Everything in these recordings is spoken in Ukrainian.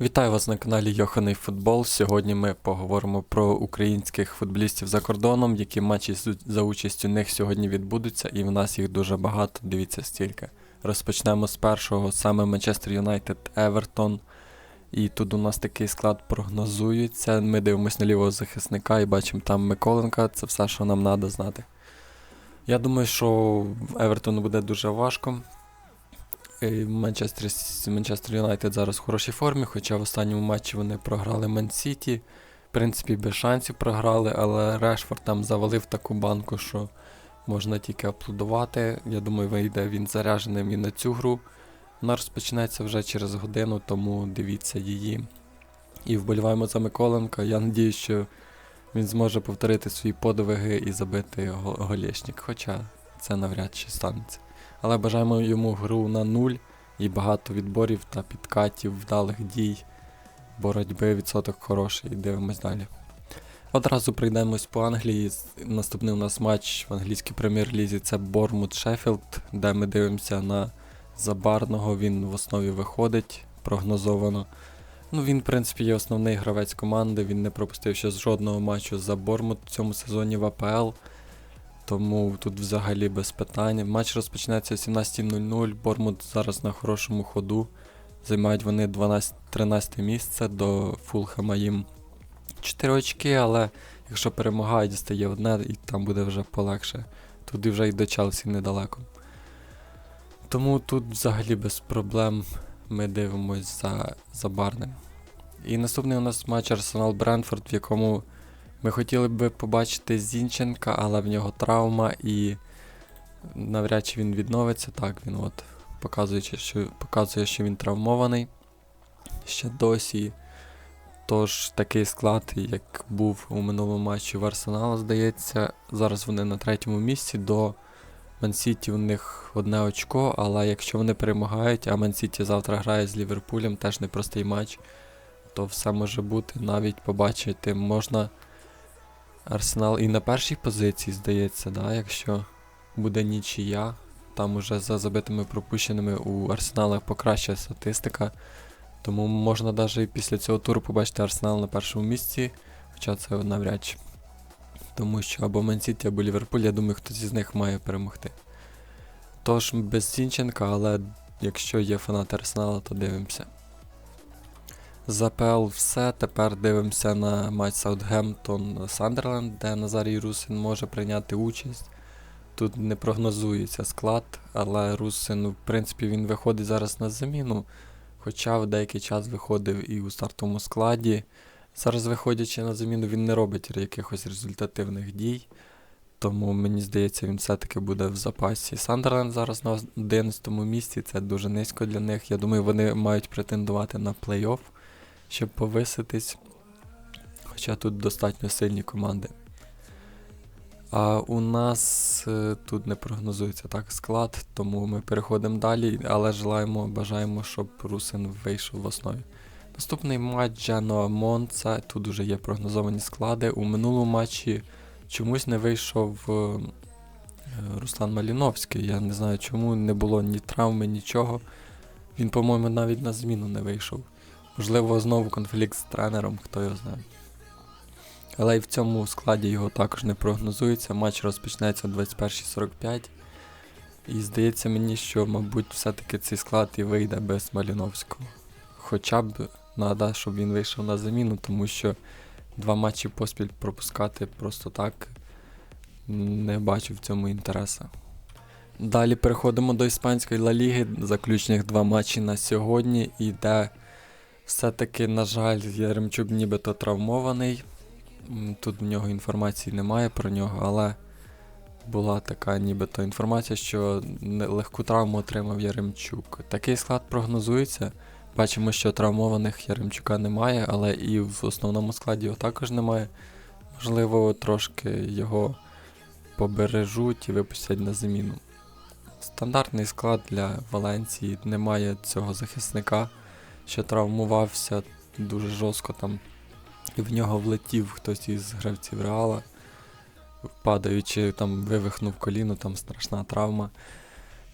Вітаю вас на каналі Йоханий Футбол. Сьогодні ми поговоримо про українських футболістів за кордоном, які матчі за участю них сьогодні відбудуться, і в нас їх дуже багато. Дивіться стільки. Розпочнемо з першого, саме Манчестер Юнайтед Евертон. І тут у нас такий склад прогнозується. Ми дивимося на лівого захисника і бачимо там Миколенка. Це все, що нам треба знати. Я думаю, що Евертону буде дуже важко. Манчестер, Юнайтед зараз в хорошій формі, хоча в останньому матчі вони програли Ман Сіті. В принципі, без шансів програли, але Решфорд там завалив таку банку, що можна тільки аплодувати. Я думаю, вийде він зарядженим і на цю гру. Вона розпочнеться вже через годину, тому дивіться її. І вболіваємо за Миколенка. Я надіюсь, що він зможе повторити свої подвиги і забити го- голєшник, хоча це навряд чи станеться. Але бажаємо йому гру на нуль і багато відборів та підкатів, вдалих дій, боротьби, відсоток хороший. Дивимось далі. Одразу прийдемось по Англії. Наступний у нас матч в англійській прем'єр-лізі це Бормут Шеффілд, де ми дивимося на Забарного. Він в основі виходить прогнозовано. Ну, він, в принципі, є основний гравець команди. Він не пропустив ще жодного матчу за Бормут в цьому сезоні в АПЛ. Тому тут взагалі без питань. Матч розпочнеться о 17.00. Бормут зараз на хорошому ходу. Займають вони 12-13 місце до Фулхема їм 4 очки, але якщо перемагають, стає одне і там буде вже полегше. Туди вже й до Челсі недалеко. Тому тут взагалі без проблем ми дивимось за, за Барнем. І наступний у нас матч Арсенал Бренфорд, в якому ми хотіли би побачити Зінченка, але в нього травма і навряд чи він відновиться. Так, він от показує, що, показує, що він травмований ще досі. Тож такий склад, як був у минулому матчі в Арсенала, здається. Зараз вони на третьому місці. До Мансіті у них одне очко, але якщо вони перемагають, а Мансіті завтра грає з Ліверпулем, теж непростий матч, то все може бути. Навіть побачити можна Арсенал і на першій позиції, здається, да, якщо буде нічия. Там уже за забитими пропущеними у Арсенала покраща статистика. Тому можна навіть після цього туру побачити Арсенал на першому місці, хоча це навряд чи. Тому що або Мансіті, або Ліверпуль, я думаю, хтось із них має перемогти. Тож без Зінченка, але якщо є фанати Арсенала, то дивимося. За все. Тепер дивимося на матч Саутгемптон Сандерленд, де Назарій Русин може прийняти участь. Тут не прогнозується склад, але Русин, в принципі, він виходить зараз на заміну. Хоча в деякий час виходив і у стартовому складі. Зараз, виходячи на заміну, він не робить якихось результативних дій. Тому мені здається, він все-таки буде в запасі. Сандерленд зараз на 11 місці, це дуже низько для них. Я думаю, вони мають претендувати на плей-офф, щоб повиситись. Хоча тут достатньо сильні команди. А у нас е, тут не прогнозується так склад, тому ми переходимо далі, але желаємо, бажаємо, щоб Русин вийшов в основі. Наступний матч Джано Монца. Тут уже є прогнозовані склади. У минулому матчі чомусь не вийшов е, Руслан Маліновський. Я не знаю чому, не було ні травми, нічого. Він, по-моєму, навіть на зміну не вийшов. Можливо, знову конфлікт з тренером, хто його знає. Але й в цьому складі його також не прогнозується. Матч розпочнеться о 21.45. І здається мені, що, мабуть, все-таки цей склад і вийде без Маліновського. Хоча б треба, щоб він вийшов на заміну, тому що два матчі поспіль пропускати просто так не бачу в цьому інтересу. Далі переходимо до іспанської Ла Ліги. Заключних два матчі на сьогодні, і де все-таки, на жаль, Яремчук нібито травмований. Тут в нього інформації немає про нього, але була така нібито інформація, що легку травму отримав Яремчук. Такий склад прогнозується. Бачимо, що травмованих Яремчука немає, але і в основному складі його також немає. Можливо, трошки його побережуть і випустять на заміну. Стандартний склад для Валенції немає цього захисника, що травмувався дуже жорстко там. І в нього влетів хтось із гравців Реала, падаючи, там вивихнув коліно, там страшна травма.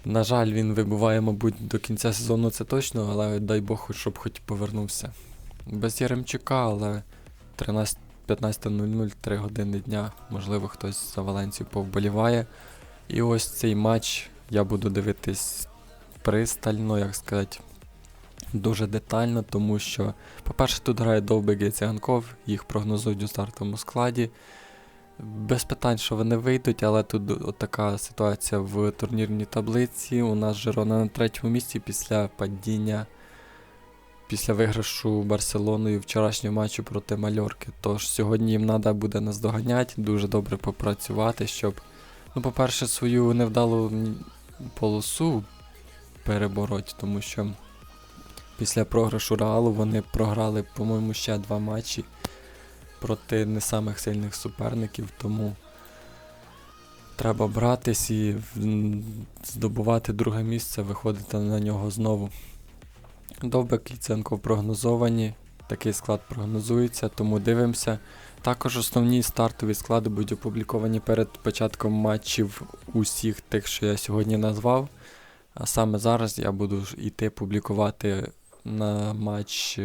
На жаль, він вибуває, мабуть, до кінця сезону це точно, але дай Бог, щоб хоч повернувся. без Яремчука, але 13 15.00, 3 години дня. Можливо, хтось за Валенцію повболіває. І ось цей матч я буду дивитись пристально, як сказати, дуже детально, тому що, по-перше, тут грає Довбик і Циганков, їх прогнозують у стартовому складі. Без питань, що вони вийдуть, але тут така ситуація в турнірній таблиці. У нас Жирона на третьому місці після падіння, після виграшу Барселоною вчорашнього матчу проти Мальорки. Тож сьогодні їм треба буде наздоганяти, дуже добре попрацювати, щоб, ну, по-перше, свою невдалу полосу перебороть, тому що після програшу Реалу вони програли, по-моєму, ще два матчі проти не самих сильних суперників, тому треба братись і здобувати друге місце, виходити на нього знову. Довбек Ліценко прогнозовані, такий склад прогнозується, тому дивимося. Також основні стартові склади будуть опубліковані перед початком матчів усіх тих, що я сьогодні назвав. А саме зараз я буду ж іти публікувати на матч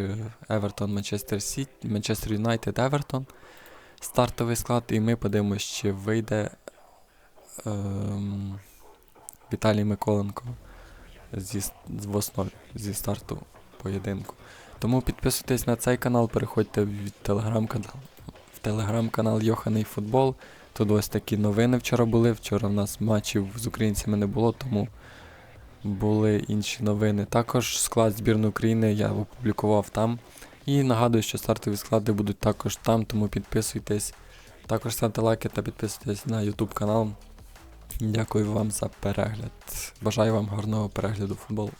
Евертон Манчестер Сіті, Манчестер Юнайтед Евертон. Стартовий склад, і ми подивимося, чи вийде ем, Віталій Миколенко зі, в основі зі старту поєдинку. Тому підписуйтесь на цей канал, переходьте в телеграм-канал в телеграм-канал Йоханий Футбол. Тут ось такі новини вчора були. Вчора в нас матчів з українцями не було, тому були інші новини. Також склад збірної України я опублікував там. І нагадую, що стартові склади будуть також там, тому підписуйтесь. Також ставте лайки та підписуйтесь на YouTube канал. Дякую вам за перегляд. Бажаю вам гарного перегляду футболу.